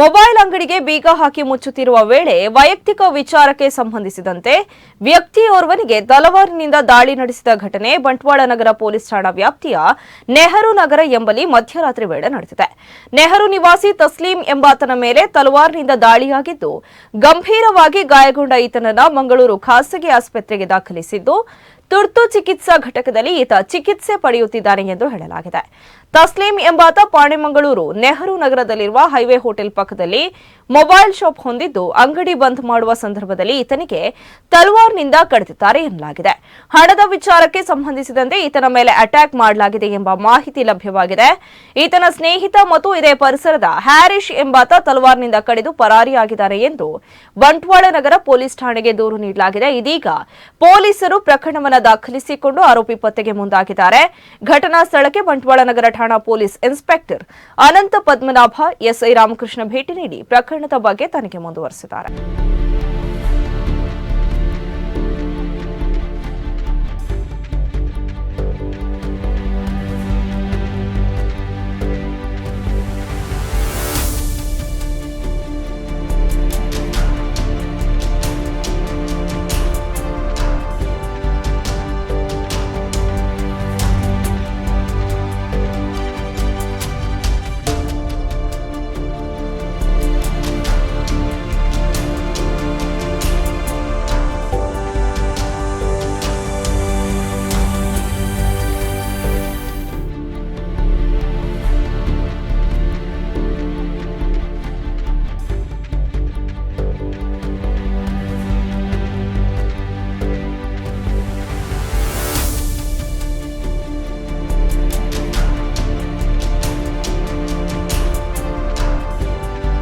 Mobile ಅಂಗಡಿಗೆ ಬೀಗ ಹಾಕಿ ಮುಚ್ಚುತ್ತಿರುವ ವೇಳೆ ವೈಯಕ್ತಿಕ ವಿಚಾರಕ್ಕೆ ಸಂಬಂಧಿಸಿದಂತೆ ವ್ಯಕ್ತಿಯೋರ್ವನಿಗೆ ತಲವಾರಿನಿಂದ ದಾಳಿ ನಡೆಸಿದ ಘಟನೆ ಬಂಟ್ವಾಳ ನಗರ ಪೊಲೀಸ್ ಠಾಣಾ ವ್ಯಾಪ್ತಿಯ ನೆಹರು ನಗರ ಎಂಬಲ್ಲಿ ಮಧ್ಯರಾತ್ರಿ ವೇಳೆ ನಡೆದಿದೆ. ನೆಹರು ನಿವಾಸಿ ತಸ್ಲೀಂ ಎಂಬಾತನ ಮೇಲೆ ತಲವಾರಿನಿಂದ ದಾಳಿಯಾಗಿದ್ದು, ಗಂಭೀರವಾಗಿ ಗಾಯಗೊಂಡ ಈತನನ್ನ ಮಂಗಳೂರು ಖಾಸಗಿ ಆಸ್ಪತ್ರೆಗೆ ದಾಖಲಿಸಿದ್ದು ತುರ್ತು ಚಿಕಿತ್ಸಾ ಘಟಕದಲ್ಲಿ ಈತ ಚಿಕಿತ್ಸೆ ಪಡೆಯುತ್ತಿದ್ದಾನೆ ಎಂದು ಹೇಳಲಾಗಿದೆ. ತಸ್ಲೀಂ ಎಂಬಾತ ಪಾಣೆಮಂಗಳೂರು, ನೆಹರು ನಗರದಲ್ಲಿರುವ ಹೈವೇ ಹೋಟೆಲ್ ಪಕ್ಕದಲ್ಲಿ ಮೊಬೈಲ್ ಶಾಪ್ ಹೊಂದಿದ್ದು ಅಂಗಡಿ ಬಂದ್ ಮಾಡುವ ಸಂದರ್ಭದಲ್ಲಿ ಈತನಿಗೆ ತಲ್ವಾರ್ನಿಂದ ಕಡಿದಿದ್ದಾರೆ ಎನ್ನಲಾಗಿದೆ. ಹಣದ ವಿಚಾರಕ್ಕೆ ಸಂಬಂಧಿಸಿದಂತೆ ಈತನ ಮೇಲೆ ಅಟ್ಯಾಕ್ ಮಾಡಲಾಗಿದೆ ಎಂಬ ಮಾಹಿತಿ ಲಭ್ಯವಾಗಿದೆ. ಈತನ ಸ್ನೇಹಿತ ಮತ್ತು ಇದೇ ಪರಿಸರದ ಹ್ಯಾರಿಶ್ ಎಂಬಾತ ತಲ್ವಾರ್ನಿಂದ ಕಡಿದು ಪರಾರಿಯಾಗಿದ್ದಾರೆ ಎಂದು ಬಂಟ್ವಾಳ ನಗರ ಪೊಲೀಸ್ ಠಾಣೆಗೆ ದೂರು ನೀಡಲಾಗಿದೆ. ಇದೀಗ ಪೊಲೀಸರು ಪ್ರಕರಣವನ್ನು ದಾಖಲಿಸಿಕೊಂಡು ಆರೋಪಿ ಪತ್ತೆಗೆ ಮುಂದಾಗಿದ್ದಾರೆ. ಘಟನಾ ಸ್ಥಳಕ್ಕೆ ಬಂಟ್ವಾಳ ನಗರ ಠಾಣಾ police inspector Anantha Padmanabha, SI Ramakrishna ಭೇಟಿ ನೀಡಿ ಪ್ರಕರಣದ ಬಗ್ಗೆ ತನಿಖೆ ಮುಂದುವರೆಸಿದ್ದಾರೆ.